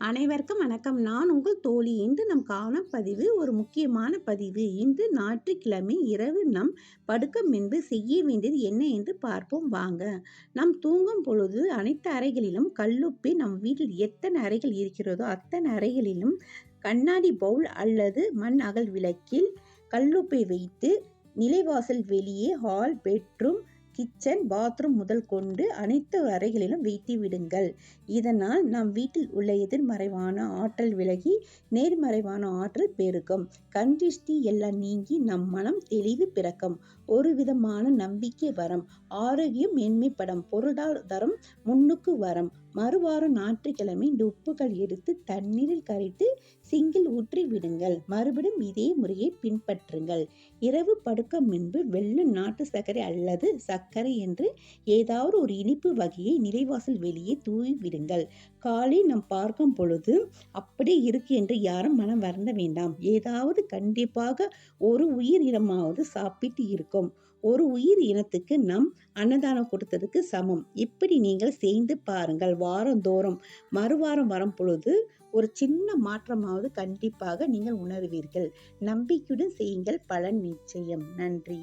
அனைவருக்கும் வணக்கம். நான் உங்கள் தோழி. இன்று நம் காணும் பதிவு ஒரு முக்கியமான பதிவு. இன்று ஞாயிற்றுக்கிழமை இரவு நம் படுக்கம் முன்பு செய்ய வேண்டியது என்ன என்று பார்ப்போம். வாங்க. நம் தூங்கும் பொழுது அனைத்து அறைகளிலும் கல்லுப்பி நம் வீட்டில் எத்தனை அறைகள் இருக்கிறதோ அத்தனை அறைகளிலும் கண்ணாடி பவுல் அல்லது மண் அகல் விளக்கில் கல்லுப்பை வைத்து நிலைவாசல் வெளியே ஹால் பெட்ரூம் கிச்சன் பாத்ரூம் முதல் கொண்டு அனைத்து அறைகளிலும் வைத்து விடுங்கள். இதனால் நம் வீட்டில் உள்ள எதிர்மறைவான ஆற்றல் விலகி நேர்மறைவான ஆற்றல் பெருக்கும் கண்டிஷ்டி எல்லாம் நீங்கி நம் மனம் தெளிவு பிறக்கும். ஒரு விதமான நம்பிக்கை வரம். ஆரோக்கியம் மேன்மைப்படும். பொருளாதாரம் முன்னுக்கு வரம். மறுவாரம் ஞாயிற்றுக்கிழமை இந்த உப்புகள் எடுத்து தண்ணீரில் கரைத்து சிங்கில் ஊற்றி விடுங்கள். மறுபடியும் இதே முறையை பின்பற்றுங்கள். இரவு படுக்க முன்பு வெள்ளம் நாட்டு சர்க்கரை அல்லது சர்க்கரை என்று ஏதாவது ஒரு இனிப்பு வகையை நிலைவாசல் வெளியே தூவி விடுங்கள். காலை நாம் பார்க்கும் பொழுது அப்படி இருக்கு என்று யாரும் மனம் வருந்த வேண்டாம். ஏதாவது கண்டிப்பாக ஒரு உயிர் இனமாவது சாப்பிட்டு இருக்கும். ஒரு உயிர் இனத்துக்கு நம் அன்னதானம் கொடுத்ததுக்கு சமம். இப்படி நீங்கள் செய்து பாருங்கள். வாரந்தோறும் மறுவாரம் வரும் பொழுது ஒரு சின்ன மாற்றமாவது கண்டிப்பாக நீங்கள் உணர்வீர்கள். நம்பிக்கையுடன் செய்யுங்கள். பலன் நிச்சயம். நன்றி.